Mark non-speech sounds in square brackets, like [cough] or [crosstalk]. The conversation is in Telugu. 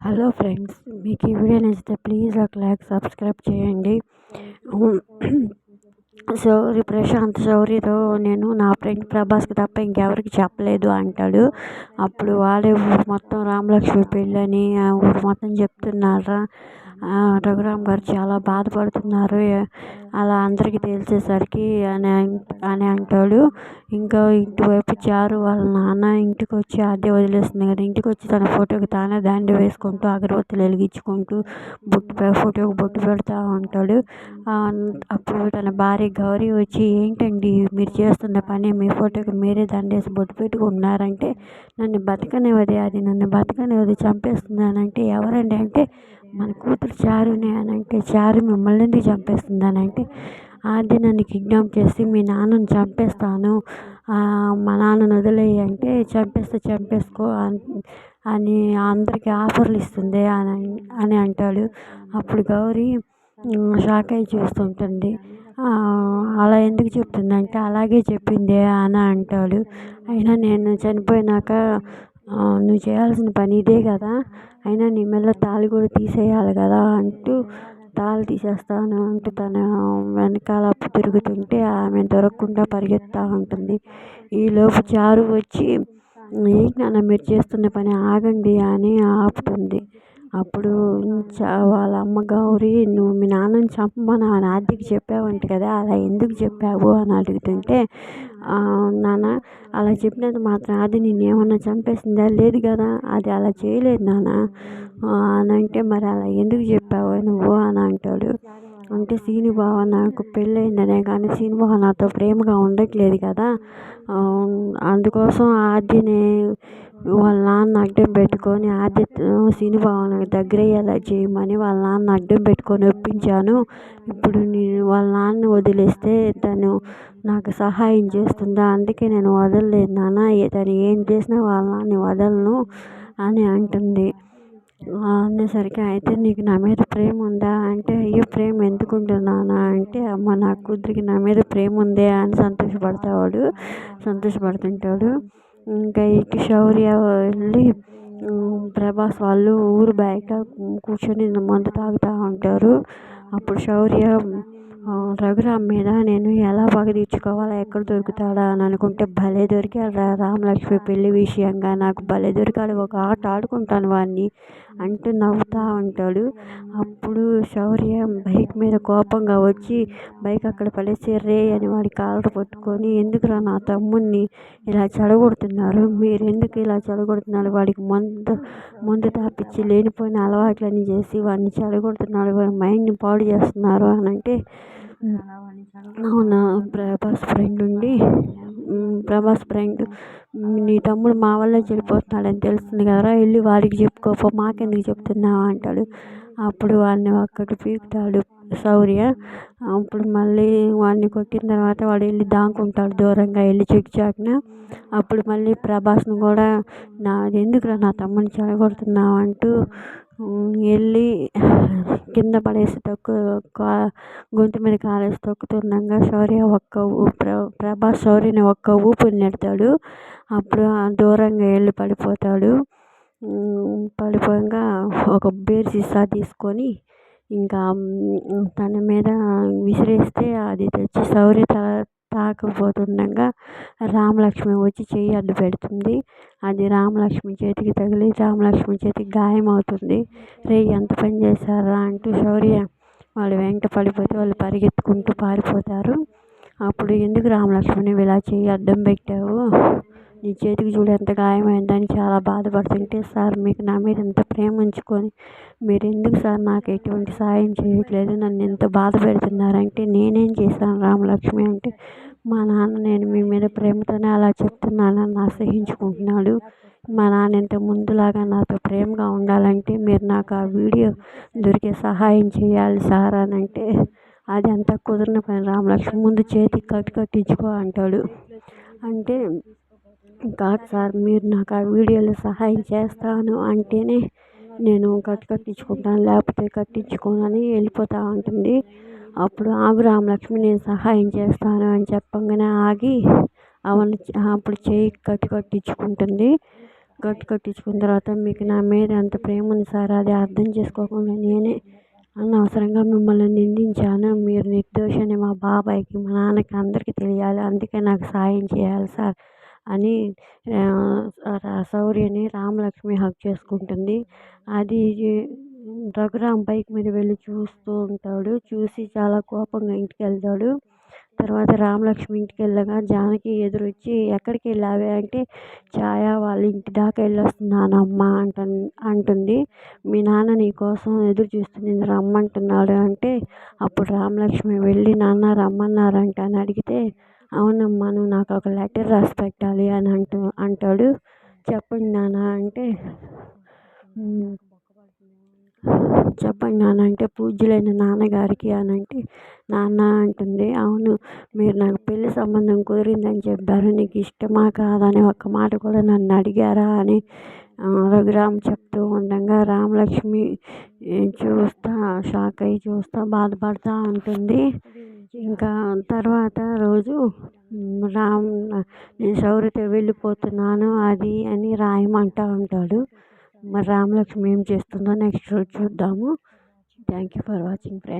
హలో ఫ్రెండ్స్ మీకు ఈ వీడియో నచ్చితే ప్లీజ్ ఒక లైక్ సబ్స్క్రైబ్ చేయండి. శౌరి [clears throat] ప్రశాంత్ శౌర్యతో నేను నా ఫ్రెండ్ ప్రభాస్కి తప్ప ఇంకెవరికి చెప్పలేదు అంటాడు. అప్పుడు వాడే ఊరు మొత్తం రామలక్ష్మి పెళ్ళని ఊరు మొత్తం చెప్తున్నారా రఘురామ్ గారు చాలా బాధపడుతున్నారు. అలా అందరికీ తెలిసేసరికి అని అని అంటాడు. ఇంకా ఇటువైపు చారు వాళ్ళ నాన్న ఇంటికి వచ్చి అద్దె వదిలేస్తుంది కదా. ఇంటికి వచ్చి తన ఫోటోకి తానే దండ వేసుకుంటూ అగరబత్తులు వెలిగించుకుంటూ బొట్టు ఫోటోకి బొట్టు పెడతా ఉంటాడు. అప్పుడు తన భార్య గౌరీ వచ్చి ఏంటండి మీరు చేస్తున్న పని మీ ఫోటోకి మీరే దండేసి బొట్టు పెట్టుకుంటున్నారంటే నన్ను బతకనివ్వదే అది నన్ను బతకనివ్వదు అంటే ఎవరండి అంటే మన కూతురు చారునే అని అంటే చారు మిమ్మల్ని ఎందుకు చంపేస్తుంది అని అంటే ఆది నన్ను కిడ్నాప్ చేసి మీ నాన్నని చంపేస్తాను. మా నాన్నని వదిలేయి అంటే చంపేస్తే చంపేసుకో అని అందరికీ ఆఫర్లు ఇస్తుంది అని అని అంటాడు. అప్పుడు గౌరీ షాక్ అయి చూస్తుంటుంది అలా ఎందుకు చెప్తుందంటే అలాగే చెప్పింది అని అంటాడు. అయినా నేను చనిపోయినాక నువ్వు చేయాల్సిన పని ఇదే కదా. అయినా నీ మెడలో తాళి కూడా తీసేయాలి కదా అంటూ తాళి తీసేస్తాను అంటే తను వెనకాల తిరుగుతుంటే ఆమె దొరకకుండా పరిగెత్తుతూ ఉంటుంది. ఈలోపు చారు వచ్చి ఏంటి నాన్న మీరు చేస్తున్న పని ఆగండి అని ఆపుతుంది. అప్పుడు వాళ్ళ అమ్మ గౌరి నువ్వు మీ నాన్నని చంపమని ఆదికి చెప్పావంట కదా అలా ఎందుకు చెప్పావు? అని అడుగుతుంటే నాన్న అలా చెప్పినంత మాత్రం అది నేను ఏమన్నా చంపేసిందా? లేదు కదా అది అలా చేయలేదు నాన్న. అని అంటే మరి అలా ఎందుకు చెప్పావు నువ్వు? అని అంటాడు. అంటే సీనుబావ నాకు పెళ్ళయిందనే కానీ సీనుబావ నాతో ప్రేమగా ఉండట్లేదు కదా. అందుకోసం ఆద్యని వాళ్ళ నాన్న అడ్డం పెట్టుకొని ఆద్య సీను నాకు దగ్గర అయ్యేలా చేయమని వాళ్ళ నాన్న అడ్డం పెట్టుకొని ఒప్పించాను. ఇప్పుడు నేను వాళ్ళ నాన్న వదిలేస్తే తను నాకు సహాయం చేస్తుందా? అందుకే నేను వదలలేదు నాన్న. తను ఏం చేసినా వాళ్ళ నాన్న వదలను అని అంటుంది. అనేసరికి అయితే నీకు నా మీద ప్రేమ ఉందా? అంటే అయ్యో ప్రేమ ఎందుకు ఉంటుంది నాన్న? అంటే అమ్మ నా కూతురికి నా మీద ప్రేమ ఉందే అని సంతోషపడతాడు సంతోషపడుతుంటాడు. ఇంకా ఇటు శౌర్య వెళ్ళి ప్రభాస్ వాళ్ళు ఊరు బయట కూర్చొని మందు తాగుతూ ఉంటారు. అప్పుడు శౌర్య రఘురామ్ మీద నేను ఎలా పగ తీర్చుకోవాలా ఎక్కడ దొరుకుతాడా అని అనుకుంటే భలే దొరికాడు రామలక్ష్మి పెళ్ళి విషయంగా. నాకు భలే దొరికాడు ఒక ఆట ఆడుకుంటాను వాడిని అంటూ నవ్వుతూ ఉంటాడు. అప్పుడు శౌర్య బైక్ మీద కోపంగా వచ్చి బైక్ అక్కడ పడేసి రే అని వాడి కాలర్ పట్టుకొని ఎందుకురా నా తమ్ముడిని ఇలా చెడగొడుతున్నారు? మీరు ఎందుకు ఇలా చెడగొడుతున్నారు? వాడికి మందు మందు తాపించి లేనిపోయిన అలవాట్లని చేసి వాడిని చెడగొడుతున్నారు వాడి మైండ్ని పాడు చేస్తున్నారు అని అంటే అవునా? ప్రభాస్ ఫ్రెండ్ ఉండి? ప్రభాస్ ఫ్రెండ్ నీ తమ్ముడు మా వల్లే చెడిపోతున్నాడని తెలుస్తుంది కదరా? వెళ్ళి వాడికి చెప్పుకోపో మాకెందుకు చెప్తున్నావు అంటాడు. అప్పుడు వాడిని ఒక్కటి పీకుతాడు శౌర్య. అప్పుడు మళ్ళీ వాడిని కొట్టిన తర్వాత వాడు వెళ్ళి దాక్కుంటాడు దూరంగా వెళ్ళి చెక్ చాటున అప్పుడు మళ్ళీ ప్రభాస్ను కూడా నాది ఎందుకురా నా తమ్ముడిని చెడగొడుతున్నావు? అంటూ వెళ్ళి కింద పడేసి తొక్కు గొంతు మీద కాలేసి తొక్కుతుండగా శౌర్య ఒక్క ప్రభాస్ శౌర్యని ఒక్క ఊపిరి నెడతాడు. అప్పుడు దూరంగా వెళ్ళి పడిపోతాడు. పడిపోగా ఒక బీర్ సీసా తీసుకొని ఇంకా తన మీద విసిరేస్తే అది తెచ్చి శౌర్య తల తాకబోతుండగా రామలక్ష్మి వచ్చి చెయ్యి అడ్డు పెడుతుంది. అది రామలక్ష్మి చేతికి తగిలి రామలక్ష్మి చేతికి గాయం అవుతుంది. రే ఎంత పని చేశారా అంటూ శౌర్య వాళ్ళు వెంట పడిపోతే వాళ్ళు పరిగెత్తుకుంటూ పారిపోతారు. అప్పుడు ఎందుకు రామలక్ష్మి ఇలా చెయ్యి అడ్డం పెట్టావు? నీ చేతికి చూడు ఎంత గాయమైందని చాలా బాధపడుతుంటే సార్ మీకు నా మీద ఎంత ప్రేమ ఉంచుకొని మీరు ఎందుకు సార్ నాకు ఎటువంటి సాయం చేయట్లేదు? నన్ను ఎంత బాధ పెడుతున్నారంటే నేనేం చేశాను రామలక్ష్మి? అంటే మా నాన్న నేను మీ మీద ప్రేమతోనే అలా చెప్తున్నానని అసహించుకుంటున్నాడు. మా నాన్న ఇంత ముందులాగా నాతో ప్రేమగా ఉండాలంటే మీరు నాకు ఆ వీడియో దొరికే సహాయం చేయాలి సార్ అని అంటే అది అంత కుదిరిన పని రామలక్ష్మి ముందు చేతికి కట్టు కట్టించుకో అంటాడు. అంటే కాదు సార్ మీరు నాకు ఆ వీడియోలో సహాయం చేస్తాను అంటేనే నేను కట్టు కట్టించుకుంటాను లేకపోతే కట్టించుకోనని వెళ్ళిపోతూ ఉంటుంది అప్పుడు ఆగు రామలక్ష్మి నేను సహాయం చేస్తాను అని చెప్పగానే ఆగి అవన్నీ అప్పుడు చేయి కట్టు కట్టించుకుంటుంది. కట్టు కట్టించుకున్న తర్వాత మీకు నా మీద ఎంత ప్రేమ ఉంది సార్ అది అర్థం చేసుకోకుండా నేనే అనవసరంగా మిమ్మల్ని నిందించాను. మీరు నిర్దోషి అని మా బాబాయ్కి మా నాన్నకి అందరికీ తెలియాలి అందుకే నాకు సాయం చేయాలి సార్. అని శౌర్యని రామలక్ష్మి హగ్ చేసుకుంటుంది. అది రఘురామ్ బైక్ మీద వెళ్ళి చూస్తూ ఉంటాడు. చూసి చాలా కోపంగా ఇంటికి వెళ్తాడు. తర్వాత రామలక్ష్మి ఇంటికి వెళ్ళగా జానకి ఎదురొచ్చి ఎక్కడికి వెళ్ళావే? అంటే ఛాయా వాళ్ళ ఇంటి దాకా వెళ్ళొస్తున్నానమ్మా అంట అంటుంది. మీ నాన్న నీ కోసం ఎదురు చూస్తుంది రమ్మంటున్నాడు అంటే అప్పుడు రామలక్ష్మి వెళ్ళి నాన్న రమ్మన్నారంట అని అడిగితే అవునమ్మా నువ్వు నాకు ఒక లెటర్ రాసి పెట్టాలి అని అంటూ అంటాడు. చెప్పండి నాన్న అంటే చెప్పండి నాన్న అంటే పూజ్యులైన నాన్నగారికి అని అంటే నాన్న అంటుంది. అవును మీరు నాకు పెళ్ళి సంబంధం కుదిరిందని చెప్పారు. నీకు ఇష్టమా కాదని ఒక్క మాట కూడా నన్ను అడిగారా అని రఘురామ్ చెప్తూ ఉండగా రామలక్ష్మి చూస్తా షాక్ అయ్యి చూస్తా బాధపడుతూ ఉంటుంది ఇంకా తర్వాత రోజు రామ్ నేను శౌర్యతో వెళ్ళిపోతున్నాను అది అని రాయమంటూ ఉంటాడు. మరి రామలక్ష్మి ఏం చేస్తుందో నెక్స్ట్ రోజు చూద్దాము. Thank you for watching friends.